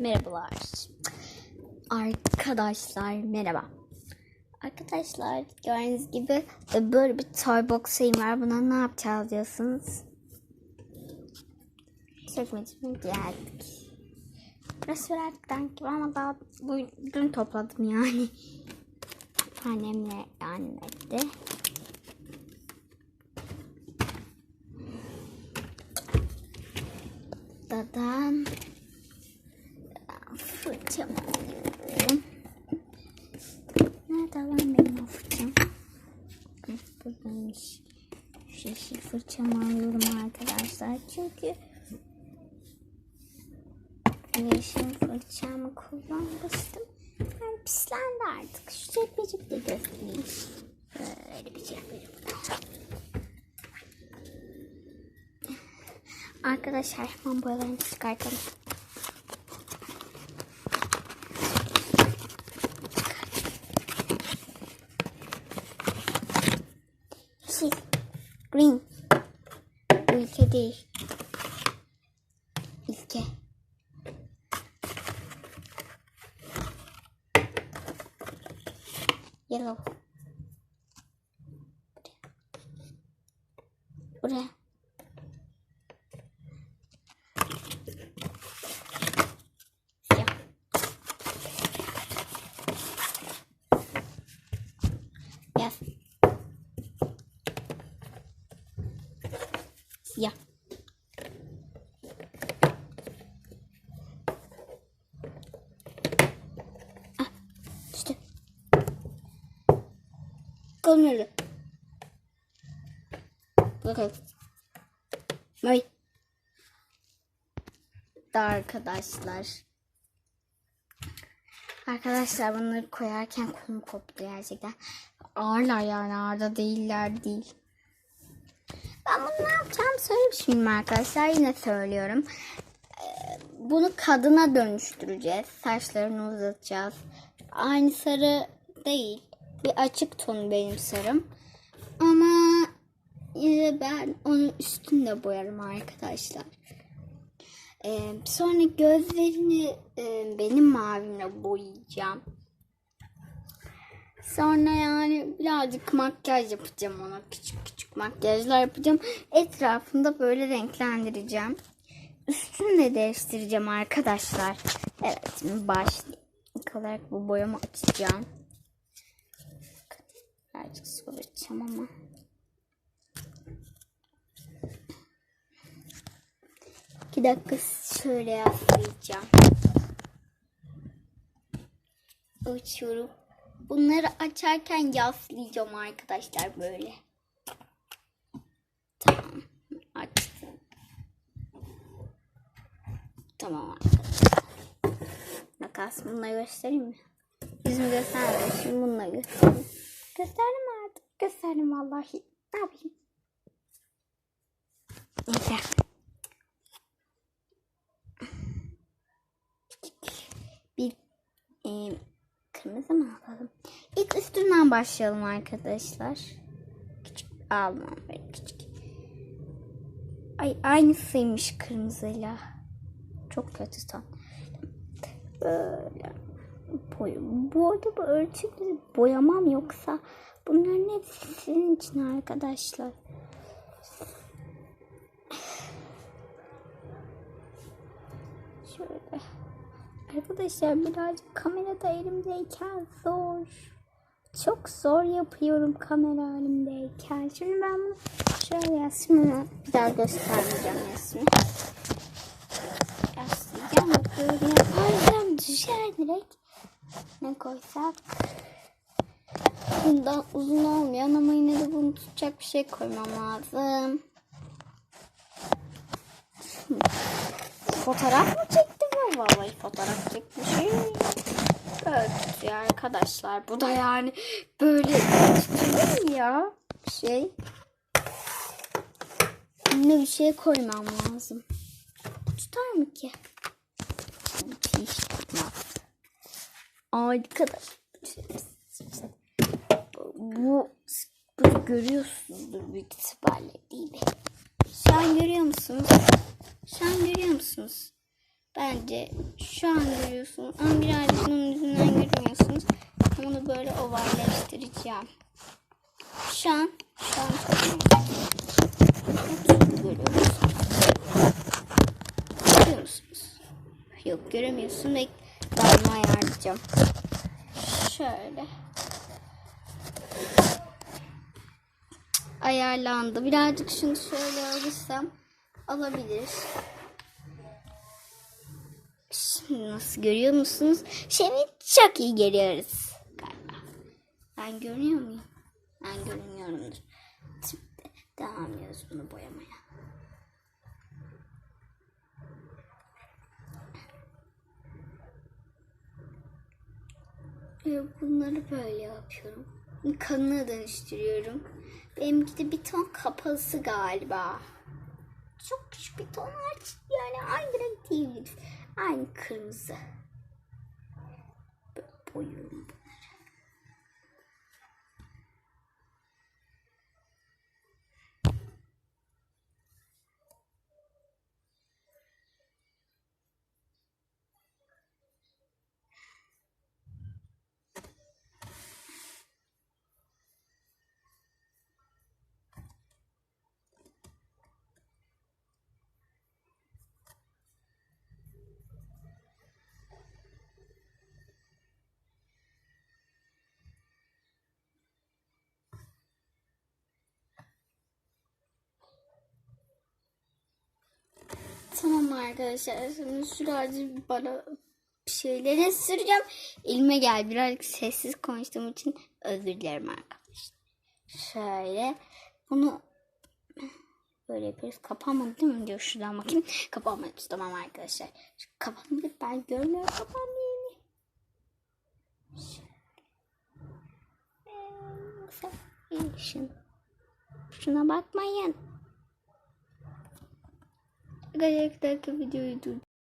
Merhabalar. Arkadaşlar merhaba. Arkadaşlar gördüğünüz gibi böyle bir toy box şeyim var. Buna ne yapacağız diyorsunuz? Çekmecime geldik. Burası birazcık gibi ama daha bu, dün topladım yani. Annemle yardım etti. Dadan fırçamı alıyorum. Nerede lan benim o fırçam? Hı, Buradaymış. Şu yeşil fırçamı alıyorum arkadaşlar. Çünkü yeşil fırçamı kullanmıştım. Yani pislendi artık. Şu çekmecik de göstereyim. Böyle bir burada. Arkadaşlar hemen boyalarını çıkartalım. Yeşil. Green. Bu ilke değil. İlke. Yellow. Buraya. Buraya. Siyah. Beyaz. Siyah. Ah, düştü. Kolunu. Bakalım. Mavi. Da arkadaşlar. Arkadaşlar bunları koyarken kolum koptu gerçekten. Ağırlar yani ağırda değiller değil. Bunu ne yapacağım söylemişim arkadaşlar. Yine söylüyorum. Ee, Bunu kadına dönüştüreceğiz. Saçlarını uzatacağız. Aynı sarı değil. Bir açık ton benim sarım. Ama ben onun üstünde boyarım arkadaşlar. Ee, sonra gözlerini e, benim mavimle boyayacağım. Sonra yani birazcık makyaj yapacağım ona. Küçük küçük makyajlar yapacağım. Etrafında böyle renklendireceğim. Üstünü de değiştireceğim arkadaşlar. Evet şimdi başlayayım. Olarak bu boyamı açacağım. Birazcık vereceğim ama. İki dakika şöyle yaslayacağım. Açıyorum. Bunları açarken yaslayacağım arkadaşlar böyle. Tamam. Açtım. Tamam arkadaşlar. Makas bununla göstereyim mi? Yüzümü göstermedim. Şimdi bununla göstereyim. Gösterdim artık. Gösterdim vallahi. Ne yapayım? Neyse. Bir e, kırmızı mı alalım? İlk başlayalım arkadaşlar. Küçük almam küçük. Ay aynısıymış kırmızıyla. Çok kötü son. Böyle. Boy bu arada bu ölçüleri boyamam yoksa bunların hepsi sizin için arkadaşlar. Şöyle. Arkadaşlar birazcık kamerada elimdeyken zor. Çok zor yapıyorum kamera elimdeyken. Şimdi ben bunu şöyle Yasmin'e bir daha göstermeyeceğim Yasmin. Da böyle yaparsam düşer direkt. Ne koysak? Bundan uzun olmayan ama yine de bunu tutacak bir şey koymam lazım. Fotoğraf mı çektim ben? Vallahi fotoğraf çekmişim. Ya arkadaşlar bu da yani böyle tutulur ya bir şey. Yine bir şey koymam lazım. Tutar mı ki? Bu hiç tutmaz. Arkadaşlar bu, bu görüyorsunuzdur büyük ihtimalle değil mi? An görüyor musunuz? An görüyor musunuz? Bence şu an görüyorsunuz ama birazcık bunun yüzünden görmüyorsunuz. Onu böyle ovalleştireceğim. Şu an, şu an çok görüyor musunuz? Görüyor musunuz? Yok göremiyorsun ve dalma ayarlayacağım. Şöyle. Ayarlandı. Birazcık şunu şöyle alırsam alabilir. Nasıl görüyor musunuz? Şimdi çok iyi görüyoruz galiba. Ben görünüyor muyum? Ben görünüyorumdur. Şimdi devam ediyoruz bunu boyamaya. Ve bunları böyle yapıyorum. Kanına dönüştürüyorum. Benimki de bir ton kapalısı galiba. Çok küçük bir ton var. Yani aynı renk değil. Aynı kırmızı. Böyle Tamam arkadaşlar. Şimdi şuracı bana şeylere süreceğim. Elime gel. Birazcık sessiz konuştuğum için özür dilerim arkadaşlar. Şöyle bunu böyle yapıyoruz. Kapanmadı değil mi? Diyor şuradan bakayım. Kapanmadı. Tamam arkadaşlar. Kapanmadı. Ben görmüyorum kapanmayı. Şöyle. Şuna- Şuna bakmayın. Arkadaşlar videoyu dur.